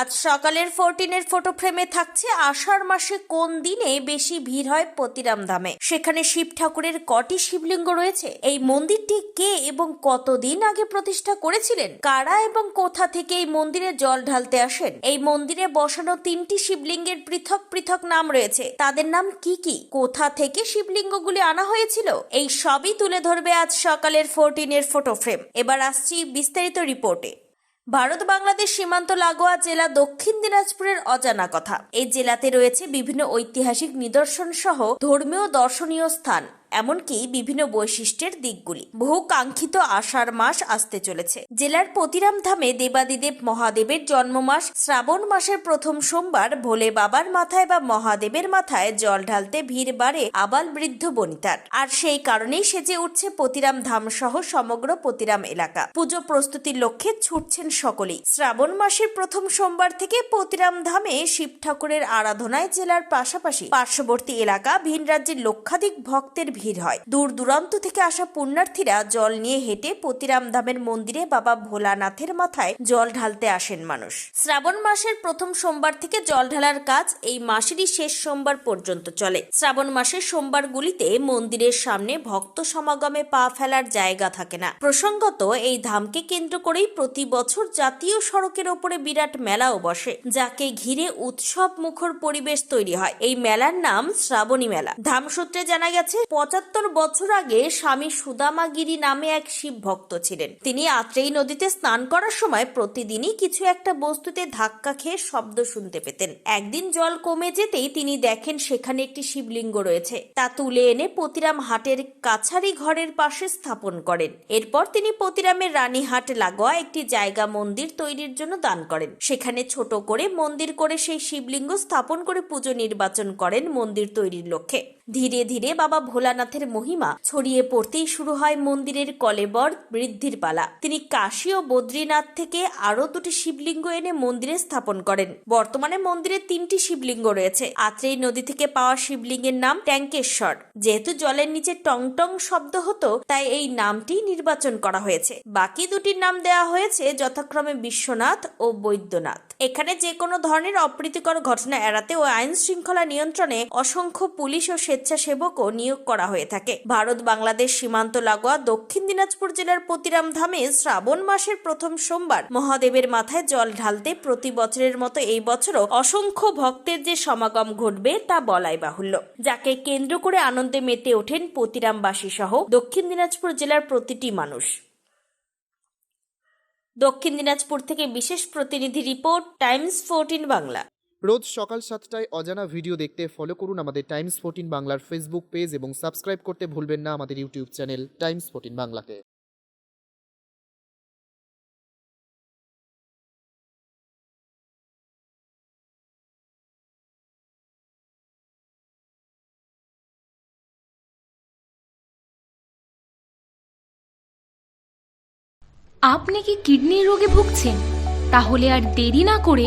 আজ সকালের ফোরটিনের ফটো ফ্রেমে থাকছে আষাঢ় মাসে কোন দিনে বেশি ভিড় হয় পতিরাম ধামে? সেখানে শিব ঠাকুরের কটি শিবলিঙ্গ রয়েছে। এই মন্দিরটি কে এবং কতদিন আগে প্রতিষ্ঠা করেছিলেন? কারা এবং কোথা থেকে এই মন্দিরে জল ঢালতে আসেন? এই মন্দিরে বসানো তিনটি শিবলিঙ্গের পৃথক পৃথক নাম রয়েছে। তাদের নাম কি কি? কোথা থেকে শিবলিঙ্গগুলি আনা হয়েছিল? এই সবই তুলে ধরবে আজ সকালের ফোরটিনের ফটো ফ্রেম এবার আসছি বিস্তারিত রিপোর্টে ভারত বাংলাদেশ সীমান্ত লাগোয়া জেলা দক্ষিণ দিনাজপুরের অজানা কথা। এই জেলাতে রয়েছে বিভিন্ন ঐতিহাসিক নিদর্শন সহ ধর্মীয় দর্শনীয় স্থান। এমনকি বিভিন্ন বৈশিষ্ট্যের দিকগুলি। বহু কাঙ্ক্ষিত আষাঢ় মাস আসতে চলেছে। জেলার পতিরাম ধামে দেবাদিদেব মহাদেবের জন্ম মাস শ্রাবণ মাসের প্রথম সোমবার ভোলে বাবার মাথায় বা মহাদেবের মাথায় জল ঢালতে ভিড় বাড়ে আবাল বৃদ্ধ বনিতার। আর সেই কারণেই সেজে উঠছে পতিরাম ধাম সহ সমগ্র পতিরাম এলাকা। পুজো প্রস্তুতির লক্ষ্যে ছুটছেন সকলেই। শ্রাবণ মাসের প্রথম সোমবার থেকে পতিরাম ধামে শিব ঠাকুরের আরাধনায় জেলার পাশাপাশি পার্শ্ববর্তী এলাকা ভিন রাজ্যের লক্ষাধিক ভক্তের ভিড় হয়। দূর দূরান্ত থেকে আসা পুণ্যার্থীরা জল নিয়ে হেঁটে পতিরাম ধামের মন্দিরে বাবা ভোলানাথের মাথায় জল ঢালতে আসেন মানুষ। শ্রাবণ মাসের প্রথম সোমবার থেকে জল ঢালার কাজ এই মাসেরই শেষ সোমবার পর্যন্ত চলে। শ্রাবণ মাসের সোমবারগুলিতে মন্দিরের সামনে ভক্ত সমাগমে পা ফেলার জায়গা থাকে না। প্রসঙ্গত, এই ধামকে কেন্দ্র করেই প্রতি বছর জাতীয় সড়কের ওপরে বিরাট মেলাও বসে, যাকে ঘিরে উৎসব মুখর পরিবেশ তৈরি হয়। এই মেলার নাম শ্রাবণী মেলা। ধাম সূত্রে জানা গেছে পঁচাত্তর বছর আগে স্বামী সুদামাগিরি নামে এক শিব ভক্ত ছিলেন। তিনি আত্রেই নদীতে স্নান করার সময় প্রতিদিনই কিছু একটা বস্তুতে ধাক্কা খেয়ে শব্দ শুনতে পেতেন। একদিন জল কমে যেতেই তিনি দেখেন সেখানে একটি শিবলিঙ্গ রয়েছে। তা তুলে এনে পতিরাম হাটের কাছারি ঘরের পাশে স্থাপন করেন। এরপর তিনি পতিরামের রানীহাট লাগোয়া একটি জায়গা মন্দির তৈরির জন্য দান করেন। সেখানে ছোট করে মন্দির করে সেই শিবলিঙ্গ স্থাপন করে পুজো নির্বাচন করেন মন্দির তৈরির লক্ষ্যে। ধীরে ধীরে বাবা ভোলানাথের মহিমা ছড়িয়ে পড়তেই শুরু হয় মন্দিরের কলেবর বৃদ্ধির পালা। তিনি কাশী ও বদ্রীনাথ থেকে আরও দুটি শিবলিঙ্গ এনে মন্দিরে স্থাপন করেন। বর্তমানে মন্দিরে তিনটি শিবলিঙ্গ রয়েছে। আত্রেই নদী থেকে পাওয়া শিবলিঙ্গের নাম ট্যাঙ্কেশ্বর। যেহেতু জলের নিচে টং টং শব্দ হতো, তাই এই নামটি নির্বাচন করা হয়েছে। বাকি দুটির নাম দেওয়া হয়েছে যথাক্রমে বিশ্বনাথ ও বৈদ্যনাথ। এখানে যে কোনো ধরনের অপ্রীতিকর ঘটনা এড়াতে ও আইন শৃঙ্খলা নিয়ন্ত্রণে অসংখ্য পুলিশ ও স্বেচ্ছাসেবকও নিয়োগ করা হয়ে থাকে। ভারত, বাংলাদেশ, সীমান্ত লাগোয়া দক্ষিণ দিনাজপুর জেলার পতিরাম ধামে শ্রাবণ মাসের প্রথম সোমবার মহাদেবের মাথায় জল ঢালতে প্রতি বছরের মতো এই বছরও অসংখ্য ভক্তের যে সমাগম ঘটবে তা বলাই বাহুল্য। যাকে কেন্দ্র করে আনন্দে মেতে ওঠেন পতিরামবাসী সহ দক্ষিণ দিনাজপুর জেলার প্রতিটি মানুষ। দক্ষিণ দিনাজপুর থেকে বিশেষ প্রতিনিধি রিপোর্ট, টাইমস ফোরটিন বাংলা। রোজ সকাল সাতটায় অজানা ভিডিও দেখতে ফলো করুন আমাদের টাইমস ফোরটিন বাংলার ফেসবুক পেজ এবং সাবস্ক্রাইব করতে ভুলবেন না আমাদের ইউটিউব চ্যানেল টাইমস ফোরটিন বাংলাকে। আপনি কি কিডনির রোগে ভুগছেন? তাহলে আর দেরি না করে